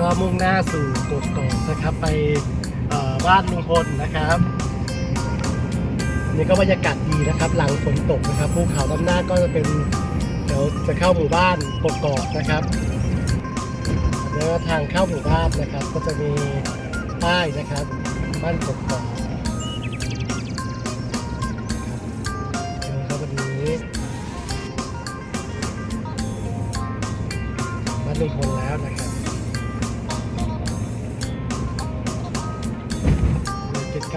ก็มุ่งหน้าสู่กกอกนะครับ ไปบ้านลุงพลนะครับนี่ก็บรรยากาศดีนะครับ หลังฝนตกนะครับภูเขาด้านหน้าก็จะเป็นเดี๋ยวจะเข้าหมู่บ้านกกอกนะครับแล้วทางเข้าหมู่บ้านนะครับ ก็จะมีป้ายนะครับบ้านกกอกครับวันนี้บ้านลุงพล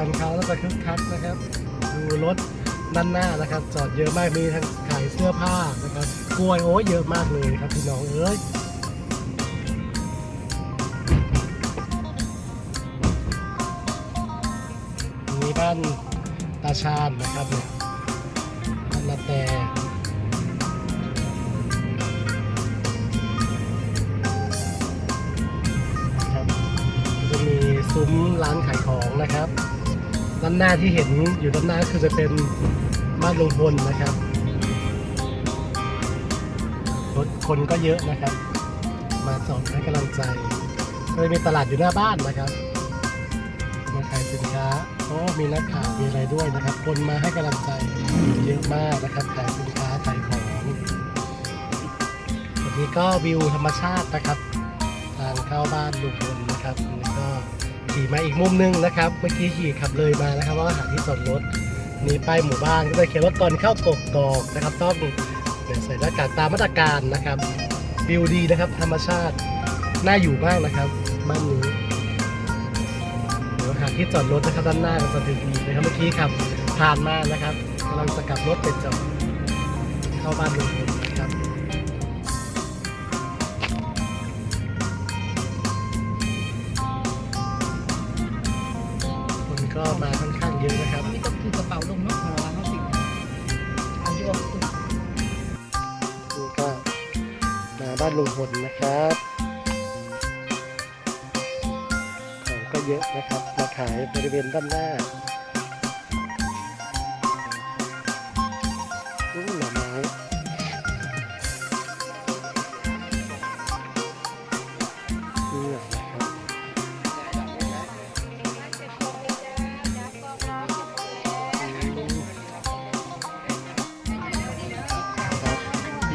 กิจการค้าแล้วก็คึกคักนะครับ ดูรถด้านหน้านะครับ จอดเยอะมากมีทั้งขายเสื้อผ้านะครับกล้วยโอ้ยเยอะมากเลยครับพี่น้องเอ้ยมีบ้านตาชาญนะครับเนี่ยบ้านนาแต่นะจะมีซุ้มร้านขายของนะครับ ด้านหน้าที่เห็นอยู่ด้านหน้าคือจะเป็นบ้านลุงพลนะครับรถคนก็เยอะนะครับ มาจอดให้กำลังใจก็จะมีตลาดอยู่หน้าบ้านนะครับมาขายสินค้าโอ้มีนักข่าวมีอะไรด้วยนะครับ คนมาให้กำลังใจเยอะมากนะครับขายสินค้าขายของวันนี้ก็วิวธรรมชาตินะครับ ทางเข้าบ้านลุงพลนะครับนนี้ก็ ขี่มาอีกมุมหนึงนะครับ เมื่อกี้ขี่ขับเลยมานะครับว่าหาที่จอดรถนี่ไปหมู่บ้านก็เลยเขียนรถก่อนเข้ากกกอกนะครับต้องเนี่ยใส่หน้ากากตามมาตรการนะครับวิวดีนะครับ ธรรมชาติน่าอยู่มากนะครับบ้านนี้เดี๋ยวหาที่จอดรถนะครับด้านหน้าก็จะถึงดีนะครับเมื่อกี้ขับผ่านมานะครับกำลังจะกลับรถไปจอดเข้าบ้านลุงนะครับ มาค่อนข้างเยอะนะครับไม่ต้องถือกระเป๋าลงเนาะระวังเขาสิเอาอยู่นี่ก็มาบ้านลุงพลนะครับ ของก็เยอะนะครับ มาขายบริเวณด้านหน้า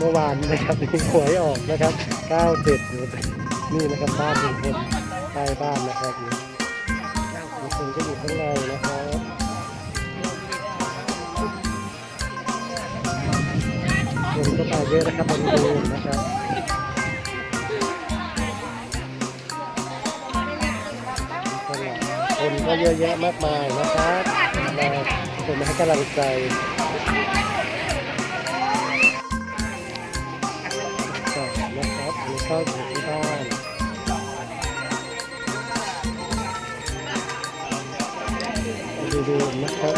มื่อวานนะครับมีหวยออกนะครับ97อยู่นี่นะครับบ้านลุงพลใต้บ้านนะครับนี่ลุงพลก็อยู่ข้างในนะครับคนก็มาเยอะนะครับบริเวณนะครับคนก็เยอะแยะมากมายนะครับมาคนมาให้กำลังใจ ก็อยู่ที่บ้านดูดูนะครับ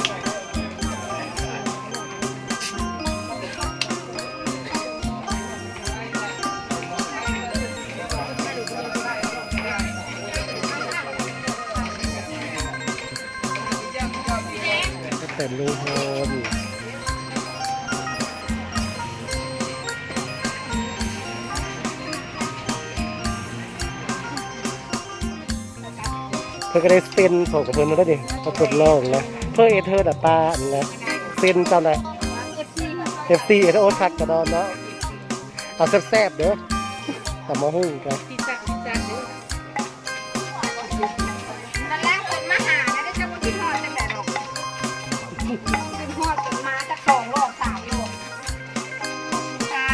ก็แต่ลุงพล พื่อก็ได้เซ็นส่งกับเพื่อนมาแล้วดิปรากฏลองนะเพื่อเอเธอร์ดับปลาอันนะเซ็นเจ้านะเอฟซีเอเธอร์โอทักกระดอนเนาะเอาแซ่บๆเด้อทำมาหุ้งกันที่จักที่จักเด้อตอนแรกคนมาหานะได้จะมากินหอดจังไหนหรอกกินหอดจนมาจะสองรอบสามรอบค่ะ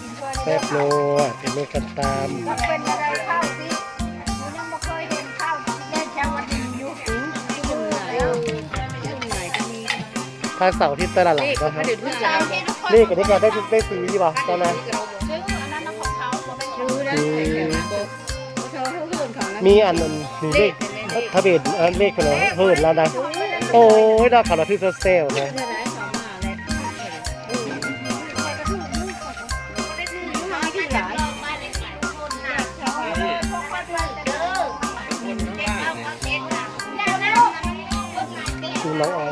กินเพื่อนแซ่บโลอะเป็นเมกันตามถ้าเป็นอะไรเข้ ถ้าเสาร์อาที่ตลาดหลังก็ครับเดี๋ยวทุกอเจ้าย่างที่ทุกคนนี่กันนี่ก็ได้ได้ซื้อยี่ป่ะตอนนั้นซื้ออันนั้นนะของเขาบ่เป็นของรู้แล้วแต่แขกโบเธอเพื่อนของแล้วมีอันนั้นมีเลขทะเบียนอันเลขกันแล้วเพิ่นแล้วนะโอ้ยดาวข่าวที่เซลนะเธอได้สองมาแล้วน้อยที่หลายคือน้องเอาเจ้าหน้าที่นั่นน้อ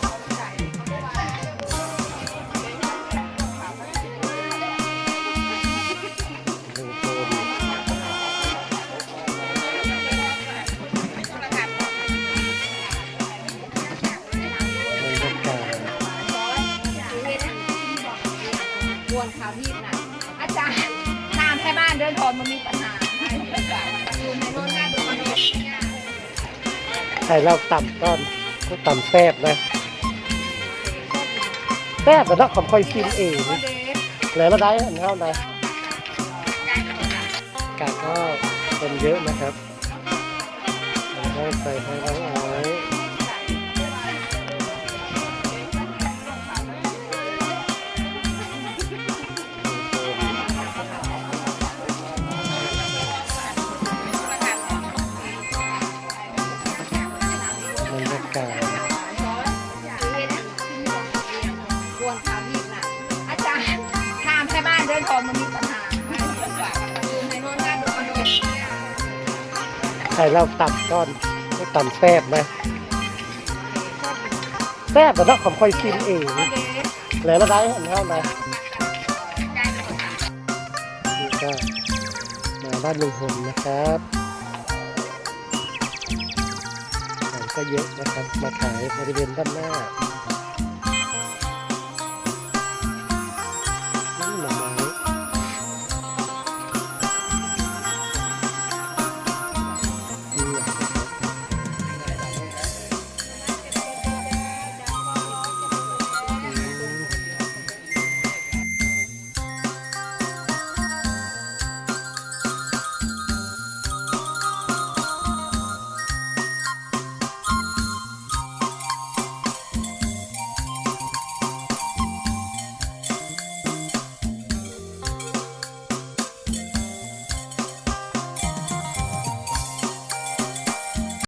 กวนข่าวทีบนะอาจารย์น้ำแค่บ้านเดินทอนมันมีปัญหาดูในโน่นหน้าดูมันโดนเนี่ยใส่เราต่ำก้อนก็ต่ำแซบนะแซบแต่ถ้าของคอยชิมเองแล้วเราได้เท่าไหร่กาศก็คนเยอะนะครับห้ใส่ให้องเอา ส่เราต่ำก้อนก็ต่ำแซบนะแซบแต่ถ้าของคอยชิมเองแล้วได้อันเท่าไหร่นี่ก็มาบ้านลุงพลนะครับของก็เยอะนะครับมาขายบริเวณด้านหน้า